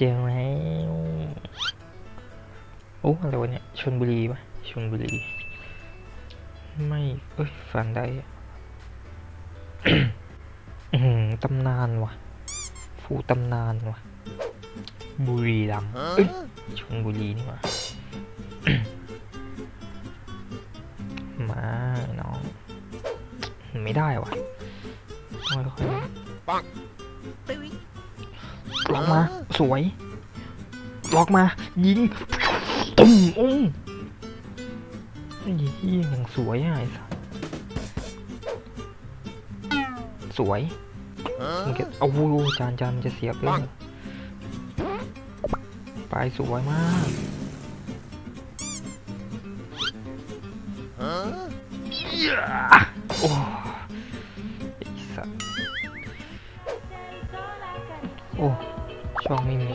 เจอแล้วโอ้อะไรวะเนี่ยชนบุรีปะชนบุรี ไม่ เอ้ยฟังได้อะอื้อหือตำนานว่ะ ฟูตำนานว่ะ บุรีรัมย์เอ้ยชนบุรีนี่หว่ามาน้องไม่ได้ว่ะต้องค่อยๆล็อกมา สวย ล็อกมา ยิงตุ้มอุ้งยี่ยังสวยอะไอ้สัสสวยมึงจะเอาวูจานจานมันจะเสียบเลยไปสวยมากโอ้ไอ้สัสโอ้ ช่องไม่มี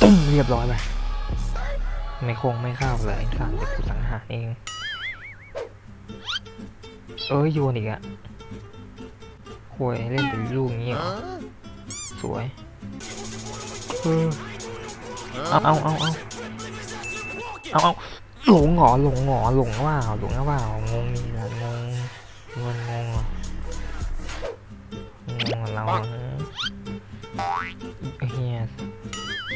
ตุ้มเรียบร้อยไปไม่คงไม่เข้าเลยไอ้สันแต่กูสังหารเอง เอ้ยโยนอีกอะหวยเล่นเป็นลูกงี้เหรอ สวย เออเอาเอาเอาเอาเอาเอาหลงเหรอหลงเหรอหลงว่าหลงว่างงนี่ละงงงงงงเหรองงเรา เหรอไอ้เฮีย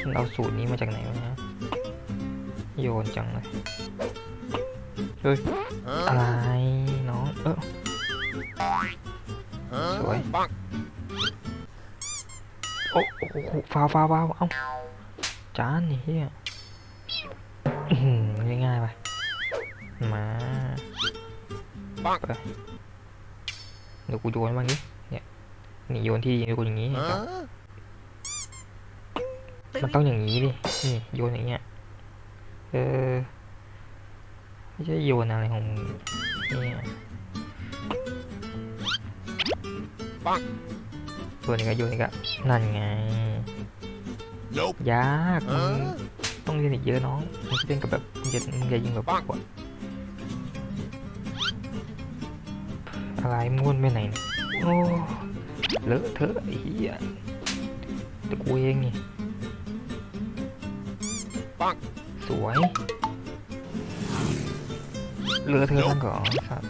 มันเอาสูตรนี้มาจากไหนวะเนี่ยโยนจังเลยเฮ้ยอะไรน้อง เออสวยโอ้โอ้โหฟ้าวฟ้าวฟ้าวเอ้าจานนี่เฮียอื้อหือง่ายๆไปมาไปเดี๋ยวกูโยนบ้างดิเนี่ยนี่โยนที่ดีโยนอย่างงี้ครับ มันต้องอย่างนี้ดิ นี่โยนอย่างเงี้ย เออ ไม่ใช่โยนอะไรของมึงเนี่ยโยนอีกอะโยนอีกอะนั่นไง Nope. ยากมึงต้องเรียนอีกเยอะน้องมึงจะเล่นกับแบบมึงจะมึงจะยิงแบบกดอะไรมึงวนไปไหนเนี่ยโอ้เลอะเทอะไอ้เหี้ยเดี๋ยวกูเองนี่ สวยเลอะเทอะทั้งก่อนครับ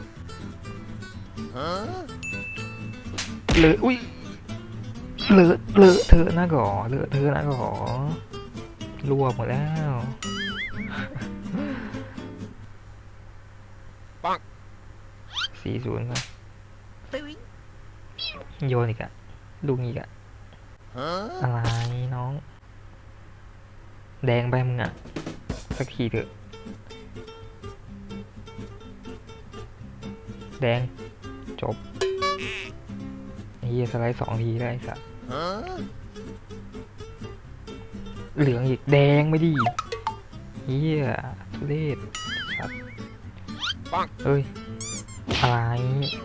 เลอะอุ้ยเลอะเลอะเทอะนะก่อเลอะเทอะนะก่อรั่วหมดแล้วปังสี่ศูนย์ครับโยนอีกอะลูกอีกอะอะไรน้อง แดงไปมึงอะสักทีเถอะ แดง จบไอ้เฮียสไลด์สองทีได้ไอ้สัสเหลืองอีกแดงไม่ดีเฮียทุเรศสัสปังเอ้ย อะไร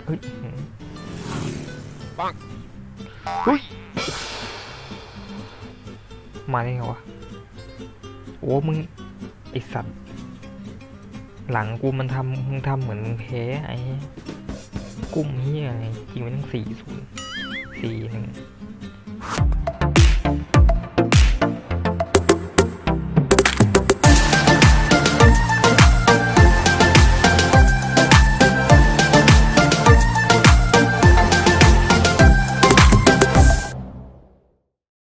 เฮ้ยหืมปังเฮ้ย มาได้ไงวะโอ้มึงไอสัตว์หลังกูมันทำมึงทำเหมือนมึงแพ้ไอ้กุ้มเฮียไงจริงมันต้งสี่ศูนย์สี่หนึ่ง